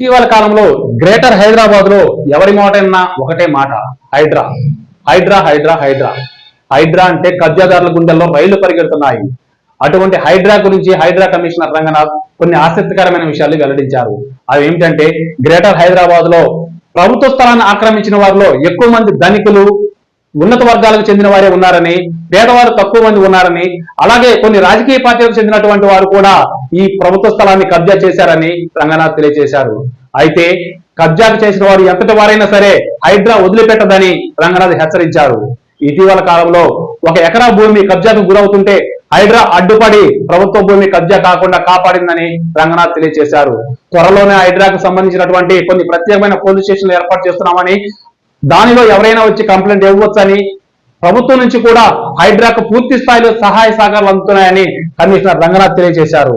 ఇటీవల కాలంలో గ్రేటర్ హైదరాబాద్లో ఎవరి మాటైనా ఒకటే మాట హైడ్రా. హైడ్రా హైడ్రా హైడ్రా. హైడ్రా అంటే కబ్జాదారుల గుండెల్లో రైళ్ళు పరిగెడుతున్నాయి. అటువంటి హైడ్రా గురించి హైడ్రా కమిషనర్ రంగనాథ్ కొన్ని ఆసక్తికరమైన విషయాలు వెల్లడించారు. అవి ఏమిటంటే గ్రేటర్ హైదరాబాద్లో ప్రభుత్వ స్థలాన్ని ఆక్రమించిన వారిలో ఎక్కువ మంది ధనికులు ఉన్నత వర్గాలకు చెందిన వారే ఉన్నారని పేదవారు తక్కువ మంది ఉన్నారని అలాగే కొన్ని రాజకీయ పార్టీలకు చెందినటువంటి వారు కూడా ఈ ప్రభుత్వ స్థలాన్ని కబ్జా చేశారని రంగనాథ్ తెలియజేశారు. అయితే కబ్జాకు చేసిన వారు ఎంతటి వారైనా సరే హైడ్రా వదిలిపెట్టదని రంగనాథ్ హెచ్చరించారు. ఇటీవల కాలంలో ఒక ఎకరా భూమి కబ్జాకు గురవుతుంటే హైడ్రా అడ్డుపడి ప్రభుత్వ భూమి కబ్జా కాకుండా కాపాడిందని రంగనాథ్ తెలియజేశారు. త్వరలోనే హైడ్రాకు సంబంధించినటువంటి కొన్ని ప్రత్యేకమైన పోలీస్ స్టేషన్లు ఏర్పాటు చేస్తున్నామని దానిలో ఎవరైనా వచ్చి కంప్లైంట్ ఇవ్వచ్చని ప్రభుత్వం నుంచి కూడా హైడ్రాకు పూర్తి స్థాయిలో సహాయ సహకారాలు అందుతున్నాయని కమిషనర్ రంగనాథ్ తెలియజేశారు.